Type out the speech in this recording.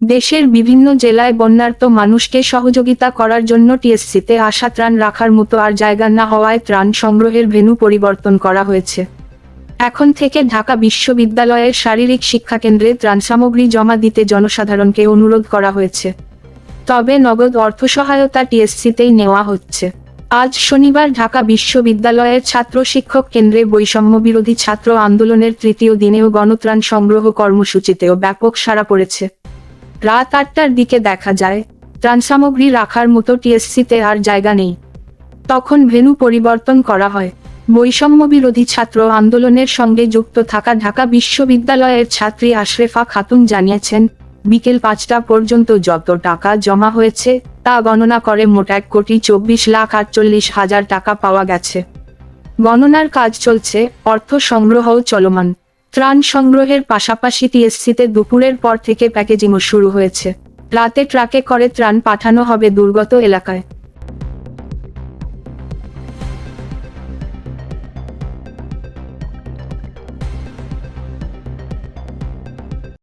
দেশের বিভিন্ন জেলায় বন্যার্ত মানুষকে সহযোগিতা করার জন্য টিএসসিতে আশা ত্রাণ রাখার মতো আর জায়গা না হওয়ায় ত্রাণ সংগ্রহের ভেন্যু পরিবর্তন করা হয়েছে। এখন থেকে ঢাকা বিশ্ববিদ্যালয়ের শারীরিক শিক্ষা কেন্দ্রে ত্রাণ সামগ্রী জমা দিতে জনসাধারণকে অনুরোধ করা হয়েছে। তবে নগদ অর্থ সহায়তা টিএসসিতেই নেওয়া হচ্ছে। আজ শনিবার ঢাকা বিশ্ববিদ্যালয়ের ছাত্র শিক্ষক কেন্দ্রে বৈষম্য বিরোধী ছাত্র আন্দোলনের তৃতীয় দিনেও গণত্রাণ সংগ্রহ কর্মসূচিতেও ব্যাপক সাড়া পড়েছে। রাত আটটার দিকে দেখা যায়। ত্রাণ সামগ্রী রাখার মতো টিএসসিতে আর জায়গা নেই। তখন ভেন্যু পরিবর্তন করা হয়। বৈষম্য বিরোধী ছাত্র আন্দোলনের সঙ্গে যুক্ত থাকা ঢাকা বিশ্ববিদ্যালয়ের ছাত্রী আশরেফা খাতুন জানিয়েছেন, বিকেল পাঁচটা পর্যন্ত যত টাকা জমা হয়েছে, তা গণনা করে মোট এক কোটি চব্বিশ লাখ আটচল্লিশ হাজার টাকা পাওয়া গেছে। গণনার কাজ চলছে, অর্থ সংগ্রহও চলমান। ত্রাণ সংগ্রহের পাশাপাশি টিএসসিতে দুপুরের পর থেকে প্যাকেজিংও শুরু হয়েছে। রাতে ট্রাকে করে ত্রাণ পাঠানো হবে দুর্গত এলাকায়।